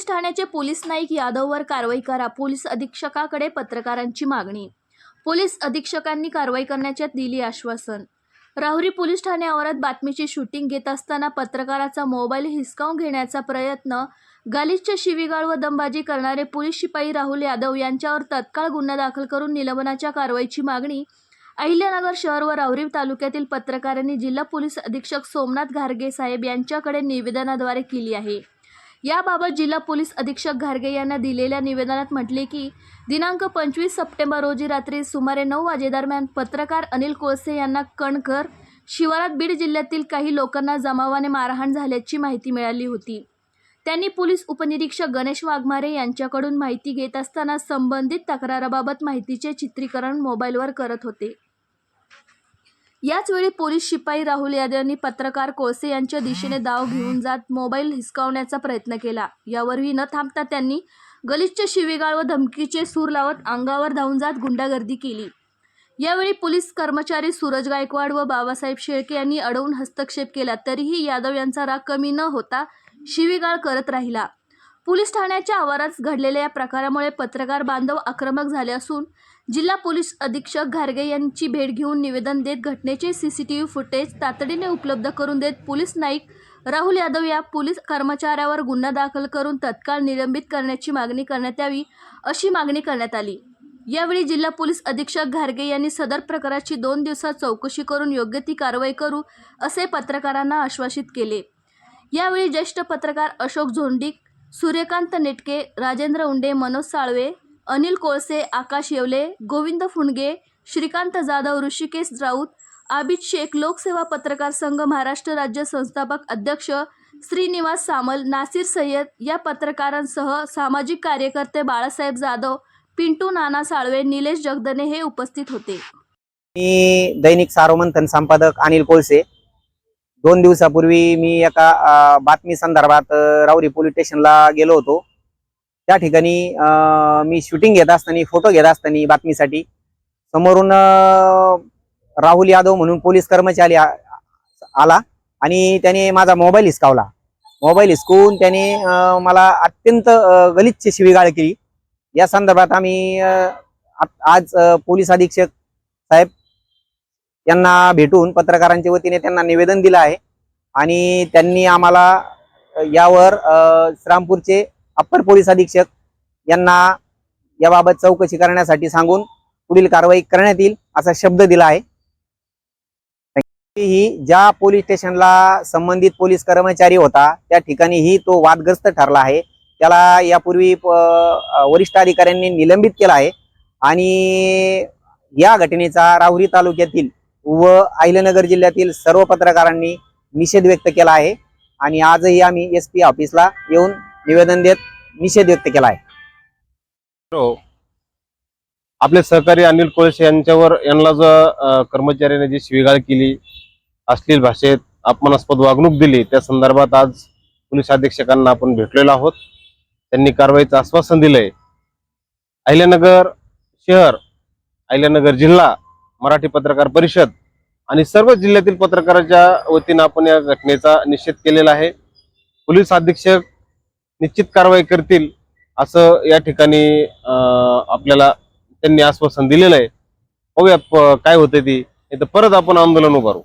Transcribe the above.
Police ठाण्याचे police Naik यादववर कारवाई करा. पोलीस अधीक्षकाकडे पत्रकारांची मागणी. पोलीस अधीक्षकांनी कारवाई करण्याचे दिली आश्वासन. राहुरी पोलीस ठाणे आवारात बातमीची शूटिंग घेत असताना पत्रकाराचा मोबाईल हिसकावून घेण्याचा प्रयत्न गालिचच्या शिवीगाळ व दमबाजी करणारे पोलीस शिपाई राहुल यादव यांच्यावर तत्काळ गुन्हा दाखल करून निलंबनाच्या कारवाईची मागणी अहिल्यानगर शहर व राहुरी तालुक्यातील पत्रकारांनी जिल्हा पोलीस अधीक्षक सोमनाथ घारगे साहेब यांच्याकडे निवेदनाद्वारे केली आहे. याबाबत जिल्हा पोलीस अधीक्षक घारगे यांना दिलेल्या निवेदनात म्हटले की दिनांक पंचवीस सप्टेंबर रोजी रात्री सुमारे नऊ वाजेदरम्यान पत्रकार अनिल कोळसे यांना कणकर शिवारात बीड जिल्ह्यातील काही लोकांना जमावाने मारहाण झाल्याची माहिती मिळाली होती. त्यांनी पोलीस उपनिरीक्षक गणेश वाघमारे यांच्याकडून माहिती घेत असताना संबंधित तक्राराबाबत माहितीचे चित्रीकरण मोबाईलवर करत होते. याचवेळी पोलीस शिपाई राहुल यादव यांनी पत्रकार कोळसे यांच्या दिशेने धाव घेऊन जात मोबाईल हिसकावण्याचा प्रयत्न केला. यावरही न थांबता त्यांनी गलिच्छ शिवीगाळ व धमकीचे सूर लावत अंगावर धावून जात गुंडागर्दी केली. यावेळी पोलीस कर्मचारी सूरज गायकवाड व बाबासाहेब शेळके यांनी अडवून हस्तक्षेप केला. तरीही यादव यांचा राग कमी न होता शिवीगाळ करत राहिला. पोलीस ठाण्याच्या आवारात घडलेल्या या प्रकारामुळे पत्रकार बांधव आक्रमक झाले असून जिल्हा पोलीस अधीक्षक घारगे यांची भेट घेऊन निवेदन देत घटनेचे C C T V footage तातडीने उपलब्ध करून देत पोलीस नाईक राहुल यादव या पोलीस कर्मचाऱ्यावर गुन्हा दाखल करून तत्काळ निलंबित करण्याची मागणी करण्यात यावी अशी मागणी करण्यात आली. यावेळी जिल्हा पोलीस अधीक्षक घारगे यांनी सदर प्रकाराची दोन दिवसात चौकशी करून योग्य ती कारवाई करू असे पत्रकारांना आश्वासित केले. यावेळी ज्येष्ठ पत्रकार अशोक झोंडिक सूर्यकांत नेटके राजेंद्र उंडे मनोज साळवे अनिल कोळसे आकाश येवले गोविंद फुंडगे श्रीकांत जाधव ऋषिकेश राऊत आबिद शेख लोकसेवा पत्रकार संघ महाराष्ट्र राज्य संस्थापक अध्यक्ष श्रीनिवास सामल नासिर सय्यद या पत्रकारांसह सामाजिक कार्यकर्ते बाळासाहेब जाधव पिंटू नाना साळवे निलेश जगदने हे उपस्थित होते. मी दैनिक सारोमंथन संपादक अनिल कोळसे दोन दिवसापूर्वी मी एका बातमी संदर्भात राऊरी पोलीस स्टेशनला गेलो होतो. त्या ठिकाणी मी शूटिंग घेत असताना फोटो घेत असताना बातमीसाठी समोरून राहुल यादव म्हणून पोलीस कर्मचारी आला आणि त्याने माझा मोबाईल हिसकावला. मोबाईल हिसकून त्याने मला अत्यंत अ, गलिच्छ शिवीगाळ केली. या संदर्भात आम्ही आ- आज पोलीस अधीक्षक साहेब यांना भेटून पत्रकारांच्या वतीने त्यांना निवेदन दिलं आहे. आणि त्यांनी आम्हाला यावर श्रामपूरचे अप्पर पोलीस अधीक्षक यांना याबाबत चौकशी करण्यासाठी सांगून पुढील कारवाई करण्यात येईल असा शब्द दिला आहे. ही ज्या पोलीस स्टेशनला संबंधित पोलीस कर्मचारी होता त्या ठिकाणीही तो वादग्रस्त ठरला आहे. त्याला यापूर्वी वरिष्ठ अधिकाऱ्यांनी निलंबित केला आहे. आणि या घटनेचा राहुरी तालुक्यातील व अहिल्यानगर जिल्ह्यातील सर्व पत्रकारांनी निषेध व्यक्त केला आहे. आणि आजही आम्ही एस पी ऑफिसला येऊन निवेदन देत निषेध व्यक्त केला आहे. हो. आपले सहकारी अनिल कोळसे यांच्यावर यांना जो कर्मचाऱ्याने जी शिवीगाळ केली अश्लील भाषेत अपमानास्पद वागणूक दिली त्या संदर्भात आज पोलीस अधीक्षकांना आपण भेटलेलो आहोत. त्यांनी कारवाईचं आश्वासन दिलंय. अहिल्यानगर शहर अहिल्यानगर जिल्हा मराठी पत्रकार परिषद आणि सर्व जिल्ह्यातील पत्रकाराच्या वतीनं आपण या घटनेचा निषेध केलेला आहे. पोलीस अधीक्षक निश्चित कारवाई करतील असं या ठिकाणी आपल्याला त्यांनी आश्वासन दिलेलं आहे. बघूया काय होते ती. इथं परत आपण आंदोलन उभारू.